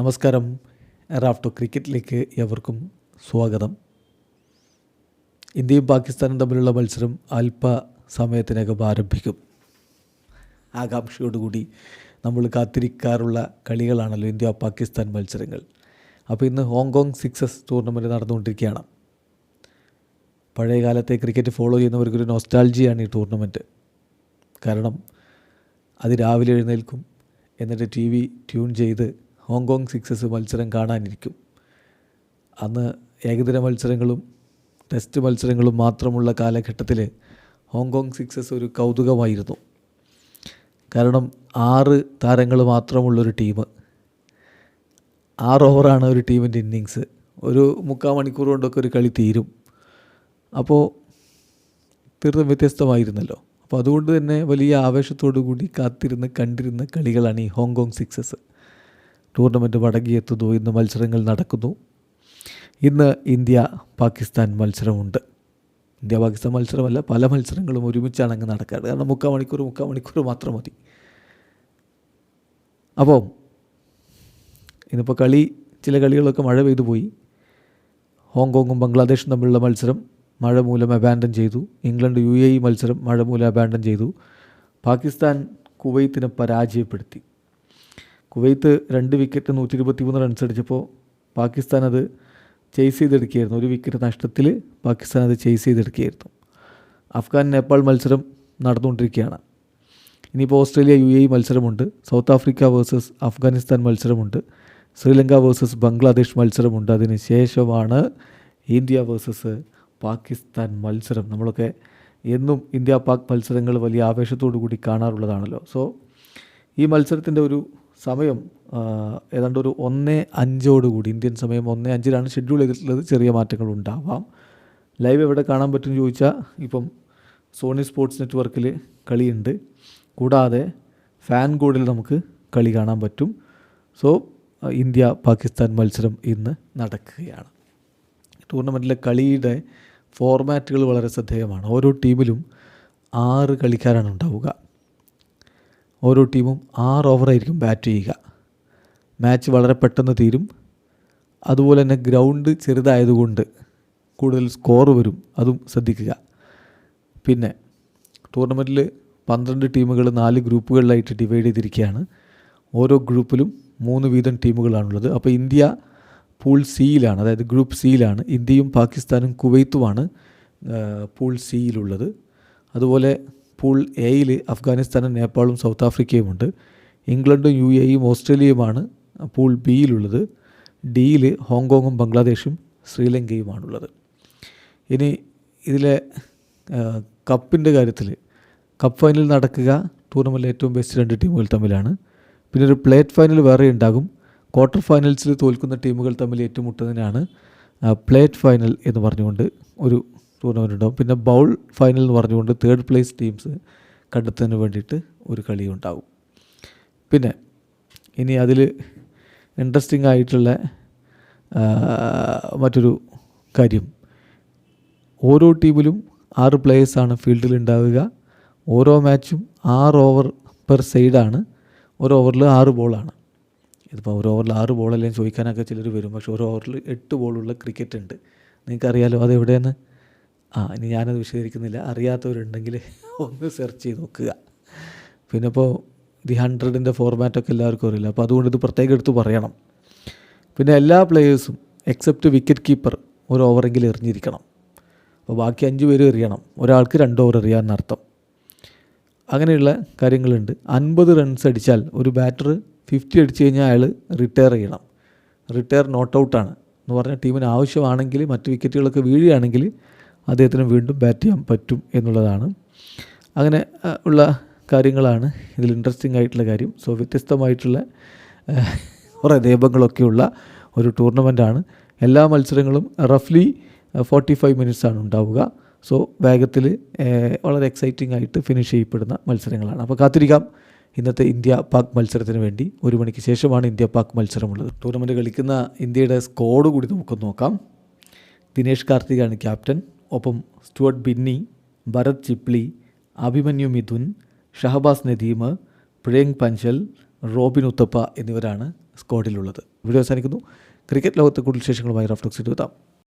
നമസ്കാരം. റാഫ്റ്റോ ക്രിക്കറ്റിലേക്ക് എവർക്കും സ്വാഗതം. ഇന്ത്യയും പാകിസ്ഥാനും തമ്മിലുള്ള മത്സരം അല്പ സമയത്തിനകം ആരംഭിക്കും. ആകാംക്ഷയോടുകൂടി നമ്മൾ കാത്തിരിക്കാറുള്ള കളികളാണല്ലോ ഇന്ത്യ പാകിസ്ഥാൻ മത്സരങ്ങൾ. അപ്പോൾ ഇന്ന് ഹോങ്കോങ് സിക്സസ് ടൂർണമെന്റ് നടന്നുകൊണ്ടിരിക്കുകയാണ്. പഴയകാലത്തെ ക്രിക്കറ്റ് ഫോളോ ചെയ്യുന്നവർക്കൊരു നൊസ്റ്റാൾജിയാണ് ഈ ടൂർണമെന്റ് കാരണം അത് രാവിലെ എഴുന്നേൽക്കും എന്നിട്ട് ടി വി ട്യൂൺ ചെയ്ത് ഹോങ്കോങ് സിക്സസ് മത്സരം കാണാനിരിക്കും. അന്ന് ഏകദിന മത്സരങ്ങളും ടെസ്റ്റ് മത്സരങ്ങളും മാത്രമുള്ള കാലഘട്ടത്തിൽ ഹോങ്കോങ് സിക്സസ് ഒരു കൗതുകമായിരുന്നു. കാരണം ആറ് താരങ്ങൾ മാത്രമുള്ളൊരു ടീം. ആറ് ഓവറാണ് ഒരു ടീമിന്റെ ഇന്നിങ്സ്. ഒരു മുക്കാൽ മണിക്കൂർ കൊണ്ടൊക്കെ ഒരു കളി തീരും. അപ്പോൾ തീർത്തും വ്യത്യസ്തമായിരുന്നല്ലോ. അപ്പോൾ അതുകൊണ്ട് തന്നെ വലിയ ആവേശത്തോടു കൂടി കാത്തിരുന്ന് കണ്ടിരുന്ന കളികളാണ് ഈ ഹോങ്കോങ് സിക്സസ്. ടൂർണമെന്റ് മടങ്ങിയെത്തുന്നു ഇന്ന് മത്സരങ്ങൾ നടക്കുന്നു. ഇന്ന് ഇന്ത്യ പാകിസ്ഥാൻ മത്സരമുണ്ട്. ഇന്ത്യ പാകിസ്ഥാൻ മത്സരമല്ല പല മത്സരങ്ങളും ഒരുമിച്ചാണ് അങ്ങ് നടക്കാറ്. കാരണം മുക്കാൽ മണിക്കൂർ മുക്കാൽ മണിക്കൂർ മാത്രം മതി. അപ്പോൾ ഇന്നിപ്പോൾ കളി ചില കളികളൊക്കെ മഴ പെയ്തു പോയി. ഹോങ്കോങ്ങും ബംഗ്ലാദേശും തമ്മിലുള്ള മത്സരം മഴ മൂലം അബാൻഡൻ ചെയ്തു. ഇംഗ്ലണ്ട് യു എ ഇ മത്സരം മഴ മൂലം അബാൻഡൻ ചെയ്തു. പാകിസ്ഥാൻ കുവൈത്തിനെ പരാജയപ്പെടുത്തി. കുവൈത്ത് രണ്ട് വിക്കറ്റ് നൂറ്റി ഇരുപത്തി മൂന്ന് റൺസ് അടിച്ചപ്പോൾ പാകിസ്ഥാൻ അത് ചേസ് ചെയ്തെടുക്കുകയായിരുന്നു. ഒരു വിക്കറ്റ് നഷ്ടത്തിൽ പാകിസ്ഥാൻ അത് ചേസ് ചെയ്തെടുക്കുകയായിരുന്നു. അഫ്ഗാൻ നേപ്പാൾ മത്സരം നടന്നുകൊണ്ടിരിക്കുകയാണ്. ഇനിയിപ്പോൾ ഓസ്ട്രേലിയ യു എ മത്സരമുണ്ട്. സൗത്ത് ആഫ്രിക്ക വേഴ്സസ് അഫ്ഗാനിസ്ഥാൻ മത്സരമുണ്ട്. ശ്രീലങ്ക വേഴ്സസ് ബംഗ്ലാദേശ് മത്സരമുണ്ട്. അതിന് ശേഷമാണ് ഇന്ത്യ വേഴ്സസ് പാകിസ്ഥാൻ മത്സരം. നമ്മളൊക്കെ എന്നും ഇന്ത്യ പാക് മത്സരങ്ങൾ വലിയ ആവേശത്തോടു കൂടി കാണാറുള്ളതാണല്ലോ. സോ ഈ മത്സരത്തിന്റെ ഒരു സമയം ഏതാണ്ട് ഒരു ഒന്ന് അഞ്ചോടുകൂടി ഇന്ത്യൻ സമയം ഒന്ന് അഞ്ചിലാണ് ഷെഡ്യൂൾ ചെയ്തിട്ടുള്ളത്. ചെറിയ മാറ്റങ്ങൾ ഉണ്ടാവാം. ലൈവ് എവിടെ കാണാൻ പറ്റും ചോദിച്ചാൽ ഇപ്പം സോണി സ്പോർട്സ് നെറ്റ്വർക്കിൽ കളിയുണ്ട്. കൂടാതെ ഫാൻ കോഡിൽ നമുക്ക് കളി കാണാൻ പറ്റും. സോ ഇന്ത്യ പാകിസ്ഥാൻ മത്സരം ഇന്ന് നടക്കുകയാണ്. ടൂർണമെന്റിലെ കളിയുടെ ഫോർമാറ്റുകൾ വളരെ ശ്രദ്ധേയമാണ്. ഓരോ ടീമിലും ആറ് കളിക്കാരാണ് ഉണ്ടാവുക. ഓരോ ടീമും ആറ് ഓവറായിരിക്കും ബാറ്റ് ചെയ്യുക. മാച്ച് വളരെ പെട്ടെന്ന് തീരും. അതുപോലെ തന്നെ ഗ്രൗണ്ട് ചെറുതായതുകൊണ്ട് കൂടുതൽ സ്കോർ വരും. അതും ശ്രദ്ധിക്കുക. പിന്നെ ടൂർണമെന്റിൽ പന്ത്രണ്ട് ടീമുകൾ നാല് ഗ്രൂപ്പുകളിലായിട്ട് ഡിവൈഡ് ചെയ്തിരിക്കുകയാണ്. ഓരോ ഗ്രൂപ്പിലും മൂന്ന് വീതം ടീമുകളാണുള്ളത്. അപ്പോൾ ഇന്ത്യ പൂൾ സിയിലാണ് അതായത് ഗ്രൂപ്പ് സിയിലാണ്. ഇന്ത്യയും പാകിസ്ഥാനും കുവൈത്തുമാണ് പൂൾ സിയിലുള്ളത്. അതുപോലെ പൂൾ എയിൽ അഫ്ഗാനിസ്ഥാനും നേപ്പാളും സൗത്ത് ആഫ്രിക്കയുമുണ്ട്. ഇംഗ്ലണ്ടും യു എയും ഓസ്ട്രേലിയയുമാണ് പൂൾ ബിയിലുള്ളത് ഡിയിൽ ഹോങ്കോങ്ങും ബംഗ്ലാദേശും ശ്രീലങ്കയുമാണുള്ളത്. ഇനി ഇതിലെ കപ്പിന്റെ കാര്യത്തിൽ കപ്പ് ഫൈനൽ നടക്കുക. ടൂർണമെന്റിലെ ഏറ്റവും ബെസ്റ്റ് രണ്ട് ടീമുകൾ തമ്മിലാണ്. പിന്നെ ഒരു പ്ലേറ്റ് ഫൈനൽ വേറെ ഉണ്ടാകും. ക്വാർട്ടർ ഫൈനൽസിൽ തോൽക്കുന്ന ടീമുകൾ തമ്മിൽ ഏറ്റുമുട്ടുന്നതിനാണ് പ്ലേറ്റ് ഫൈനൽ എന്ന് പറഞ്ഞുകൊണ്ട് ഒരു ടൂർണമെന്റ് ഉണ്ടാകും പിന്നെ ബൗൾ ഫൈനൽ എന്ന് പറഞ്ഞുകൊണ്ട് തേർഡ് പ്ലേസ് ടീംസ് കണ്ടെത്തുന്നതിന് വേണ്ടിയിട്ട് ഒരു കളി ഉണ്ടാവും പിന്നെ ഇനി അതിൽ ഇൻട്രസ്റ്റിംഗ് ആയിട്ടുള്ള മറ്റൊരു കാര്യം. ഓരോ ടീമിലും ആറ് പ്ലേയേഴ്സാണ് ഫീൽഡിൽ ഉണ്ടാവുക. ഓരോ മാച്ചും ആറ് ഓവർ പെർ സൈഡാണ് ഒരു ഓവറിൽ ആറ് ബോളാണ് ഇതിപ്പോൾ ഒരു ഓവറിൽ ആറ് ബോളല്ലേ ചോദിക്കാനൊക്കെ ചിലർ വരും. പക്ഷേ ഒരു ഓവറിൽ എട്ട് ബോളുള്ള ക്രിക്കറ്റ് ഉണ്ട്. നിങ്ങൾക്കറിയാലോ അത് എവിടെയെന്ന് ആ ഇനി ഞാനത് വിശദീകരിക്കുന്നില്ല. അറിയാത്തവരുണ്ടെങ്കിൽ ഒന്ന് സെർച്ച് ചെയ്ത് നോക്കുക. പിന്നെ ഇപ്പോൾ ദി ഹൺഡ്രഡിന്റെ ഫോർമാറ്റൊക്കെ എല്ലാവർക്കും അറിയില്ല? അപ്പോൾ അതുകൊണ്ട് ഇത് പ്രത്യേകം എടുത്ത് പറയണം. പിന്നെ എല്ലാ പ്ലേയേഴ്സും എക്സെപ്റ്റ് വിക്കറ്റ് കീപ്പർ ഒരു ഓവറെങ്കിലും എറിഞ്ഞിരിക്കണം. അപ്പോൾ ബാക്കി അഞ്ച് പേരും എറിയണം. ഒരാൾക്ക് രണ്ട് ഓവർ എറിയാമെന്നർത്ഥം അങ്ങനെയുള്ള കാര്യങ്ങളുണ്ട്. അൻപത് റൺസ് അടിച്ചാൽ ഒരു ബാറ്റർ ഫിഫ്റ്റി അടിച്ചു കഴിഞ്ഞാൽ അയാൾ റിട്ടയർ ചെയ്യണം. റിട്ടയർ നോട്ട് ഔട്ടാണ് എന്ന് പറഞ്ഞാൽ ടീമിന് ആവശ്യമാണെങ്കിൽ മറ്റ് വിക്കറ്റുകളൊക്കെ വീഴുകയാണെങ്കിൽ അദ്ദേഹത്തിന് വീണ്ടും ബാറ്റ് ചെയ്യാൻ പറ്റും എന്നുള്ളതാണ്. അങ്ങനെ ഉള്ള കാര്യങ്ങളാണ് ഇതിൽ ഇൻട്രസ്റ്റിംഗ് ആയിട്ടുള്ള കാര്യം. സോ വ്യത്യസ്തമായിട്ടുള്ള കുറേ നിയമങ്ങളൊക്കെയുള്ള ഒരു ടൂർണമെന്റാണ് എല്ലാ മത്സരങ്ങളും റഫ്ലി ഫോർട്ടി ഫൈവ് മിനിറ്റ്സാണ് ഉണ്ടാവുക. സോ വേഗത്തിൽ വളരെ എക്സൈറ്റിംഗ് ആയിട്ട് ഫിനിഷ് ചെയ്യപ്പെടുന്ന മത്സരങ്ങളാണ്. അപ്പോൾ കാത്തിരിക്കാം. ഇന്നത്തെ ഇന്ത്യ പാക് മത്സരത്തിന് വേണ്ടി. ഒരു മണിക്ക് ശേഷമാണ് ഇന്ത്യ പാക് മത്സരമുള്ളത്. ടൂർണമെന്റ് കളിക്കുന്ന ഇന്ത്യയുടെ സ്കോഡ് കൂടി നമുക്കൊന്ന് നോക്കാം. ദിനേഷ് കാർത്തികാണ് ക്യാപ്റ്റൻ ഒപ്പം സ്റ്റുവർട്ട് ബിന്നി ഭരത് ചിപ്ലി അഭിമന്യു മിഥുൻ ഷഹബാസ് നദീം പ്രിയങ്ക് പഞ്ചൽ റോബിൻ ഉത്തപ്പ എന്നിവരാണ് സ്ക്വാഡിലുള്ളത്. വീഡിയോ അവസാനിക്കുന്നു. ക്രിക്കറ്റ് ലോകത്തെ കൂടുതൽ വിശേഷങ്ങളുമായി റഫ്ലക്സ് എത്താം.